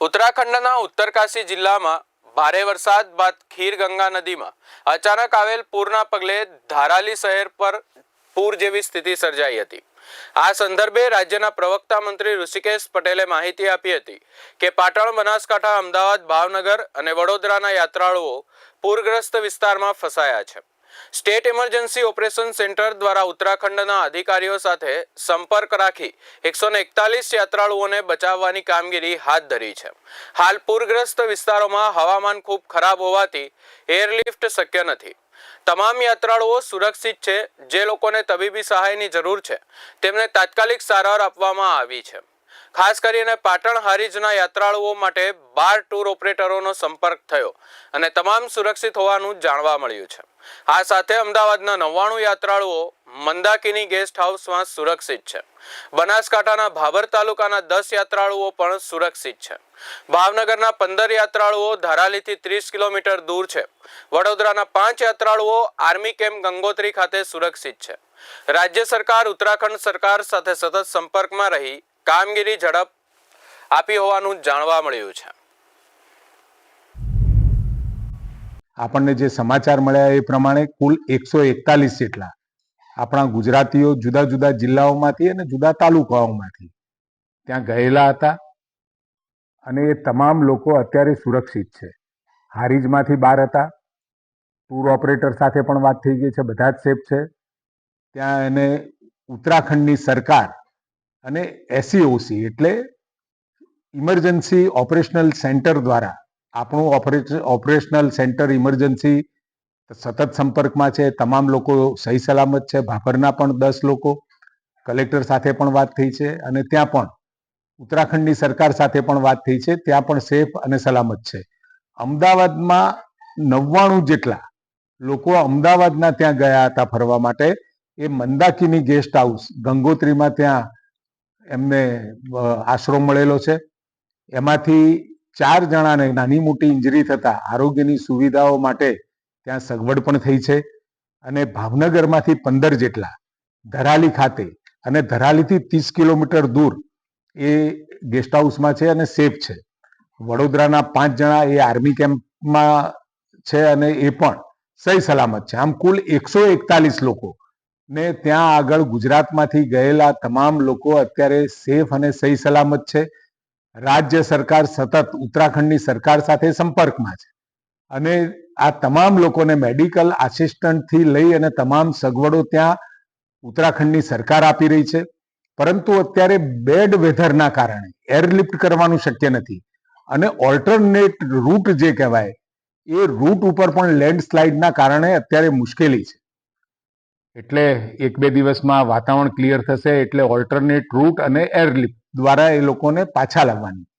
ઉત્તરાખંડના ઉત્તરકાશી જિલ્લામાં ભારે વરસાદ બાદ ખીરગંગા નદીમાં અચાનક આવેલ પૂરના પગલે ધારાલી શહેર પર પૂર જેવી સ્થિતિ સર્જાઈ હતી. આ સંદર્ભે રાજ્યના પ્રવક્તા મંત્રી ઋષિકેશ પટેલે માહિતી આપી હતી કે પાટણ, બનાસકાંઠા, અમદાવાદ, ભાવનગર અને વડોદરાના યાત્રાળુઓ પૂરગ્રસ્ત વિસ્તારમાં ફસાયા છે. સ્ટેટ ઇમરજન્સી ઓપરેશન સેન્ટર દ્વારા ઉત્તરાખંડના અધિકારીઓ સાથે સંપર્ક રાખી એકસો એકતાલીસ યાત્રાળુઓને બચાવવાની કામગીરી હાથ ધરી છે. હાલ પૂરગ્રસ્ત વિસ્તારોમાં હવામાન ખૂબ ખરાબ હોવાથી એરલિફ્ટ શક્ય નથી. તમામ યાત્રાળુઓ સુરક્ષિત છે, જે લોકોને તબીબી સહાયની જરૂર છે. તેમને તાત્કાલિક સારવાર આપવામાં આવી છે. ખાસ કરીને પાટણ હારીજના યાત્રાળુઓ માટે બાર ટૂર ઓપરેટરોનો સંપર્ક થયો અને તમામ સુરક્ષિત હોવાનું જાણવા મળ્યું છે. આ સાથે અમદાવાદના નવ્વાણું યાત્રાળુઓ મંદાકિની ગેસ્ટ હાઉસમાં સુરક્ષિત છે. બનાસકાંઠાના ભાભર તાલુકાના દસ યાત્રાળુઓ પણ સુરક્ષિત છે. ભાવનગરના પંદર યાત્રાળુઓ ધારાલીથી ત્રીસ કિલોમીટર દૂર છે. વડોદરાના પાંચ યાત્રાળુઓ આર્મી કેમ્પ ગંગોત્રી ખાતે સુરક્ષિત છે. રાજ્ય સરકાર, ઉત્તરાખંડ સરકાર સાથે સતત સંપર્કમાં રહી કામગીરી ઝડપ આપી હોવાનું જાણવા મળ્યું છે. આપણને જે સમાચાર મળ્યા એ પ્રમાણે કુલ એકસો એકતાલીસ જેટલા આપણા ગુજરાતીઓ જુદા જુદા જિલ્લાઓમાંથી અને જુદા તાલુકાઓમાંથી ત્યાં ગયેલા હતા અને એ તમામ લોકો અત્યારે સુરક્ષિત છે. હારીજમાંથી બહાર હતા. ટૂર ઓપરેટર સાથે પણ વાત થઈ ગઈ છે. બધા જ સેફ છે. ત્યાં એને ઉત્તરાખંડની સરકાર અને એસસીઓસી એટલે ઇમરજન્સી ઓપરેશનલ સેન્ટર દ્વારા આપણું ઓપરેશ- ઓપરેશનલ સેન્ટર ઇમરજન્સી સતત સંપર્કમાં છે, તમામ લોકો સહી સલામત છે, ભાભરના પણ દસ લોકો, કલેક્ટર સાથે પણ વાત થઈ છે અને ત્યાં પણ ઉત્તરાખંડની સરકાર સાથે પણ વાત થઈ છે, ત્યાં પણ સેફ અને સલામત છે. અમદાવાદમાં નવ્વાણું જેટલા લોકો અમદાવાદના ત્યાં ગયા હતા ફરવા માટે. એ મંદાકીની ગેસ્ટ હાઉસ, ગંગોત્રીમાં ત્યાં એમને આશરો મળેલો છે. એમાંથી ચાર જણાને નાની મોટી ઇન્જરી થતા આરોગ્યની સુવિધાઓ માટે ત્યાં સગવડ પણ થઈ છે અને ભાવનગરમાંથી પંદર જેટલા ધરાલી ખાતે અને ધરાલીથી ત્રીસ કિલોમીટર દૂર એ ગેસ્ટ હાઉસમાં છે અને સેફ છે. વડોદરાના પાંચ જણા એ આર્મી કેમ્પમાં છે અને એ પણ સહી સલામત છે. આમ કુલ એકસો એકતાલીસ લોકો ને ત્યાં આગળ ગુજરાતમાંથી ગયેલા તમામ લોકો અત્યારે સેફ અને સહી સલામત છે. રાજ્ય સરકાર સતત ઉત્તરાખંડની સરકાર સાથે સંપર્કમાં છે. અને આ તમામ લોકોને મેડિકલ આસિસ્ટન્ટથી લઈ અને તમામ સગવડો ત્યાં ઉત્તરાખંડની સરકાર આપી રહી છે. પરંતુ અત્યારે બેડ વેધરના કારણે એરલિફ્ટ કરવાનું શક્ય નથી. અને ઓલ્ટરનેટ રૂટ જે કહેવાય, એ રૂટ ઉપર પણ લેન્ડસ્લાઇડના કારણે અત્યારે મુશ્કેલી છે. એટલે એક બે દિવસમાં વાતાવરણ ક્લિયર થશે એટલે ઓલ્ટરનેટ રૂટ અને એરલિફ્ટ દ્વારા એ લોકોને પાછા લાવવાની.